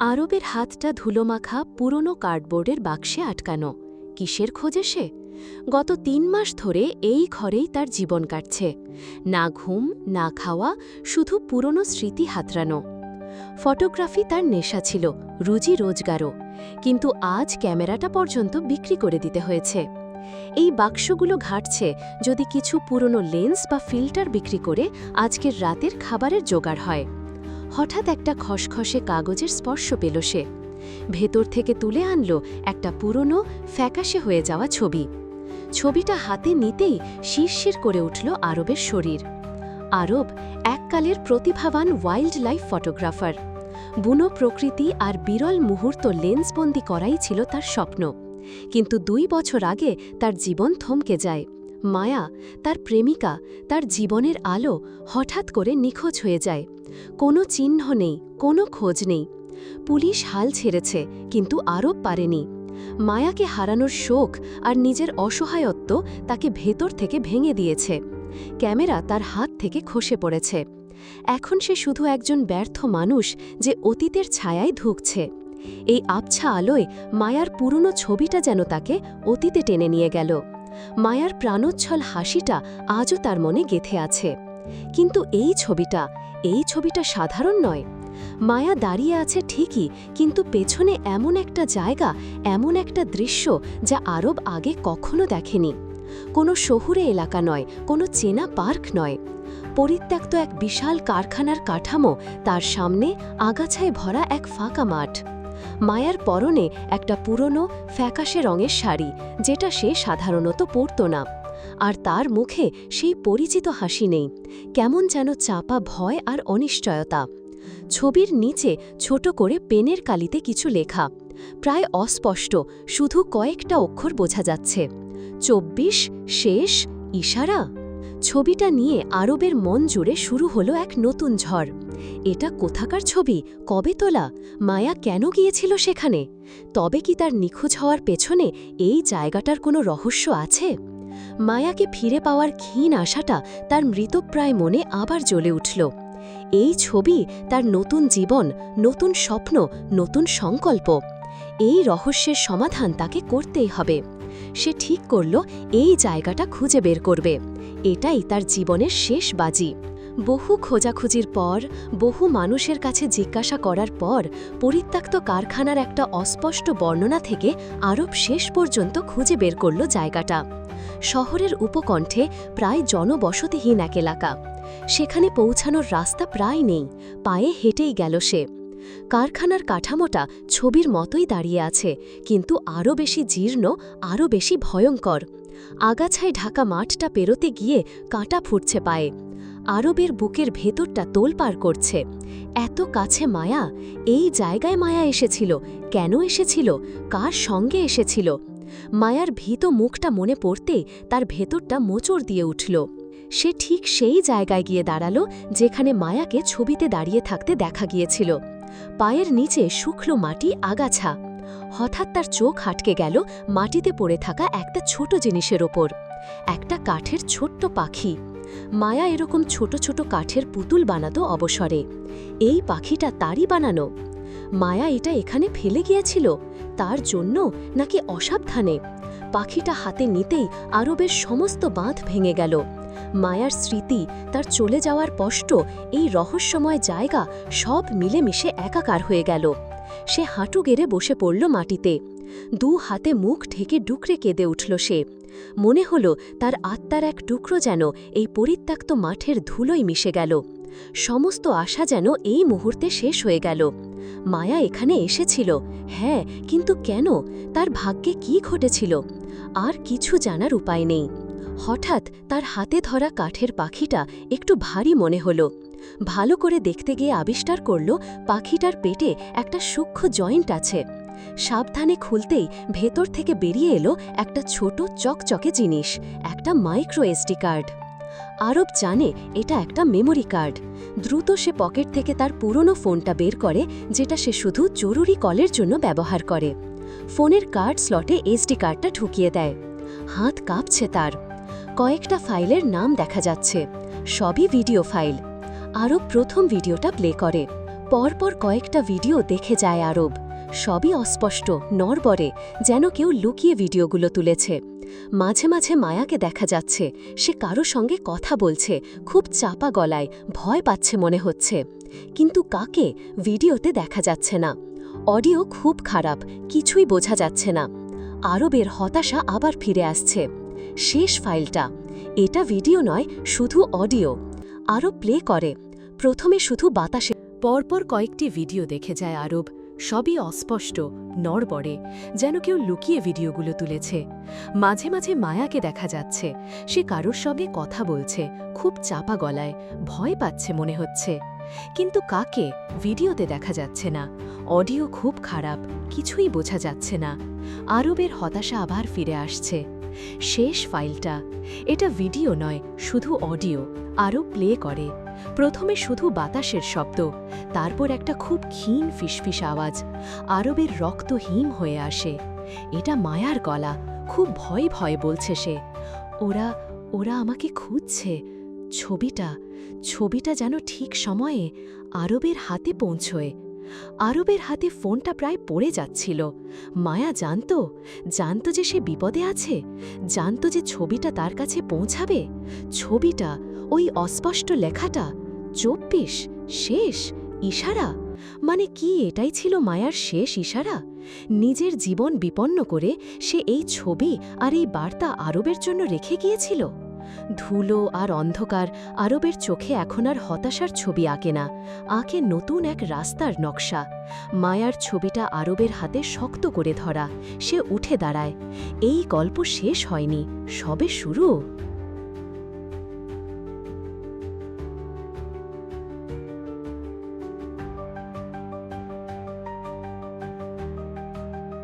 আরবের হাতটা ধুলোমাখা পুরনো কার্ডবোর্ডের বাক্সে আটকানো। কিসের খোঁজে সে? গত তিন মাস ধরে এই ঘরেই তার জীবন কাটছে। না ঘুম, না খাওয়া, শুধু পুরনো স্মৃতি হাতড়ানো। ফটোগ্রাফি তার নেশা ছিল, রুজি রোজগারও। কিন্তু আজ ক্যামেরাটা পর্যন্ত বিক্রি করে দিতে হয়েছে। এই বাক্সগুলো ঘাটছে যদি কিছু পুরনো লেন্স বা ফিল্টার বিক্রি করে আজকের রাতের খাবারের জোগাড় হয়। হঠাৎ একটা খসখসে কাগজের স্পর্শ পেল সে। ভেতর থেকে তুলে আনল একটা পুরনো, ফ্যাকাশে হয়ে যাওয়া ছবি। ছবিটা হাতে নিতেই শিরশির করে উঠল আরবের শরীর। আরব এককালের প্রতিভাবান ওয়াইল্ড লাইফ ফটোগ্রাফার। বুনো প্রকৃতি আর বিরল মুহূর্ত লেন্সবন্দি করাই ছিল তার স্বপ্ন। কিন্তু দুই বছর আগে তার জীবন থমকে যায়। মায়া, তার প্রেমিকা, তার জীবনের আলো হঠাৎ করে নিখোঁজ হয়ে যায়। কোনো চিহ্ন নেই, কোনো খোঁজ নেই। পুলিশ হাল ছেড়েছে, কিন্তু আরব পারেনি। মায়াকে হারানোর শোক আর নিজের অসহায়ত্ব তাকে ভেতর থেকে ভেঙে দিয়েছে। ক্যামেরা তার হাত থেকে খসে পড়েছে। এখন সে শুধু একজন ব্যর্থ মানুষ যে অতীতের ছায়ায় ধুকছে। এই আবছা আলোয় মায়ার পুরনো ছবিটা যেন তাকে অতীতে টেনে নিয়ে গেল। মায়ার প্রাণোচ্ছল হাসিটা আজও তার মনে গেথে আছে। কিন্তু এই ছবিটা এই ছবিটা সাধারণ নয়। মায়া দাঁড়িয়ে আছে ঠিকই, কিন্তু পেছনে এমন একটা জায়গা, এমন একটা দৃশ্য যা আরব আগে কখনো দেখেনি। কোনো শহুরে এলাকা নয়, কোনো চেনা পার্ক নয়। পরিত্যক্ত এক বিশাল কারখানার কাঠামো, তার সামনে আগাছায় ভরা এক ফাঁকা মাঠ। মায়ার পরনে একটা পুরনো, ফ্যাকাশে রঙের শাড়ি, যেটা সে সাধারণত পরত না। আর তার মুখে সেই পরিচিত হাসি নেই। কেমন যেন চাপা ভয় আর অনিশ্চয়তা। ছবির নিচে ছোট করে পেনের কালিতে কিছু লেখা। প্রায় অস্পষ্ট, শুধু কয়েকটা অক্ষর বোঝা যাচ্ছে। চব্বিশ, শেষ, ইশারা। ছবিটা নিয়ে আরবের মন জুড়ে শুরু হলো এক নতুন ঝড়। এটা কোথাকার ছবি, কবে তোলা, মায়া কেন গিয়েছিল সেখানে? তবে কি তার নিখোঁজ হওয়ার পেছনে এই জায়গাটার কোনো রহস্য আছে? মায়াকে ফিরে পাওয়ার ক্ষীণ আশাটা তার মৃতপ্রায় মনে আবার জ্বলে উঠল। এই ছবি তার নতুন জীবন, নতুন স্বপ্ন, নতুন সংকল্প। এই রহস্যের সমাধান তাকে করতেই হবে। সে ঠিক করল এই জায়গাটা খুঁজে বের করবে। এটাই তার জীবনের শেষ বাজি। বহু খোঁজাখুঁজির পর, বহু মানুষের কাছে জিজ্ঞাসা করার পর, পরিত্যক্ত কারখানার একটা অস্পষ্ট বর্ণনা থেকে আরব শেষ পর্যন্ত খুঁজে বের করল জায়গাটা। শহরের উপকণ্ঠে প্রায় জনবসতিহীন এক এলাকা। সেখানে পৌঁছানোর রাস্তা প্রায় নেই, পায়ে হেঁটেই গেল সে। কারখানার কাঠামোটা ছবির মতোই দাঁড়িয়ে আছে, কিন্তু আরও বেশি জীর্ণ, আরও বেশি ভয়ঙ্কর। আগাছায় ঢাকা মাঠটা পেরোতে গিয়ে কাঁটা ফুটছে পায়ে। আরবের বুকের ভেতরটা তোলপার করছে। এত কাছে মায়া, এই জায়গায় মায়া এসেছিল, কেন এসেছিল, কার সঙ্গে এসেছিল? মায়ার ভীত মুখটা মনে পড়তে তার ভেতরটা মোচড় দিয়ে উঠল। সে ঠিক সেই জায়গায় গিয়ে দাঁড়াল যেখানে মায়াকে ছবিতে দাঁড়িয়ে থাকতে দেখা গিয়েছিল। পায়ের নিচে শুকলো মাটি আগাছা। হঠাৎ তার চোখ হাটকে গেল মাটিতে পড়ে থাকা একটা ছোট জিনিসের ওপর। একটা কাঠের ছোট্ট পাখি। মায়া এরকম ছোট ছোট কাঠের পুতুল বানাতো অবসরে। এই পাখিটা তারই বানানো। মায়া এটা এখানে ফেলে গিয়েছিল? তার জন্য নাকি অসাবধানে? পাখিটা হাতে নিতেই আরবের সমস্ত বাঁধ ভেঙে গেল। মায়ার স্মৃতি, তার চলে যাওয়ার কষ্ট, এই রহস্যময় জায়গা সব মিলেমিশে একাকার হয়ে গেল। সে হাঁটু গেড়ে বসে পড়ল মাটিতে। দু হাতে মুখ ঢেকে ডুকরে কেঁদে উঠল সে। মনে হল তার আত্মার এক টুকরো যেন এই পরিত্যক্ত মাঠের ধুলোয় মিশে গেল। সমস্ত আশা যেন এই মুহূর্তে শেষ হয়ে গেল। মায়া এখানে এসেছিল। হ্যাঁ কিন্তু কেন? তার ভাগ্যে কি ঘটেছিল? আর কিছু জানার উপায় নেই। হঠাৎ তার হাতে ধরা কাঠের পাখিটা একটু ভারী মনে হল। ভালো করে দেখতে গিয়ে আবিষ্কার করল, পাখিটার পেটে একটা সূক্ষ্ম জয়েন্ট আছে। সাবধানে খুলতেই ভেতর থেকে বেরিয়ে এলো একটা ছোট চকচকে জিনিস, একটা মাইক্রো এসডি কার্ড। আরব জানে এটা একটা মেমোরি কার্ড দ্রুত সে পকেট থেকে তার পুরনো ফোনটা বের করে, যেটা সে শুধু জরুরি কলের জন্য ব্যবহার করে। ফোনের কার্ড স্লটে এসডি কার্ডটা ঢুকিয়ে দেয়। হাত কাঁপছে তার। কয়েকটা ফাইলের নাম দেখা যাচ্ছে। সবই ভিডিও ফাইল আরব প্রথম ভিডিওটা প্লে করে। পরপর কয়েকটা ভিডিও দেখে যায় আরব। সবই অস্পষ্ট, নড়বড়ে, যেন কেউ লুকিয়ে ভিডিওগুলো তুলেছে। মাঝে মাঝে মায়াকে দেখা যাচ্ছে। সে কারও সঙ্গে কথা বলছে, খুব চাপা গলায়, ভয় পাচ্ছে মনে হচ্ছে। কিন্তু কাকে? ভিডিওতে দেখা যাচ্ছে না। অডিও খুব খারাপ, কিছুই বোঝা যাচ্ছে না। আরবের হতাশা আবার ফিরে আসছে। শেষ ফাইলটা। এটা ভিডিও নয়, শুধু অডিও। আরও প্লে করে। প্রথমে শুধু বাতাসে পরপর কয়েকটি ভিডিও দেখে যায় আরব। সবই অস্পষ্ট, নড়বড়ে, যেন কেউ লুকিয়ে ভিডিওগুলো তুলেছে। মাঝে মাঝে মায়াকে দেখা যাচ্ছে। সে কারোর সঙ্গে কথা বলছে, খুব চাপা গলায়, ভয় পাচ্ছে মনে হচ্ছে। কিন্তু কাকে? ভিডিওতে দেখা যাচ্ছে না। অডিও খুব খারাপ, কিছুই বোঝা যাচ্ছে না। আরবের হতাশা আবার ফিরে আসছে। শেষ ফাইলটা। এটা ভিডিও নয়, শুধু অডিও। আরও প্লে করে। প্রথমে শুধু বাতাসের শব্দ, তারপর একটা খুব ক্ষীণ ফিসফিস আওয়াজ। আরবের রক্ত হিম হয়ে আসে। এটা মায়ার গলা, খুব ভয় ভয় বলছে সে। ওরা ওরা আমাকে খুঁজছে। ছবিটা ছবিটা যেন ঠিক সময়ে আরবের হাতে পৌঁছয়। আরবের হাতে ফোনটা প্রায় পড়ে যাচ্ছিল। মায়া জানত জানত যে সে বিপদে আছে, জানত যে ছবিটা তার কাছে পৌঁছাবে। ছবিটা ওই অস্পষ্ট লেখাটা চব্বিশ, শেষ, ইশারা। মানে কি এটাই ছিল মায়ার শেষ ইশারা? নিজের জীবন বিপন্ন করে সে এই ছবি আর এই বার্তা আরবের জন্য রেখে গিয়েছিল? ধুলো আর অন্ধকার আরবের চোখে এখন আর হতাশার ছবি আঁকে না, আঁকে নতুন এক রাস্তার নকশা। মায়ার ছবিটা আরবের হাতে শক্ত করে ধরা, সে উঠে দাঁড়ায়। এই গল্প শেষ হয়নি, সবে শুরু।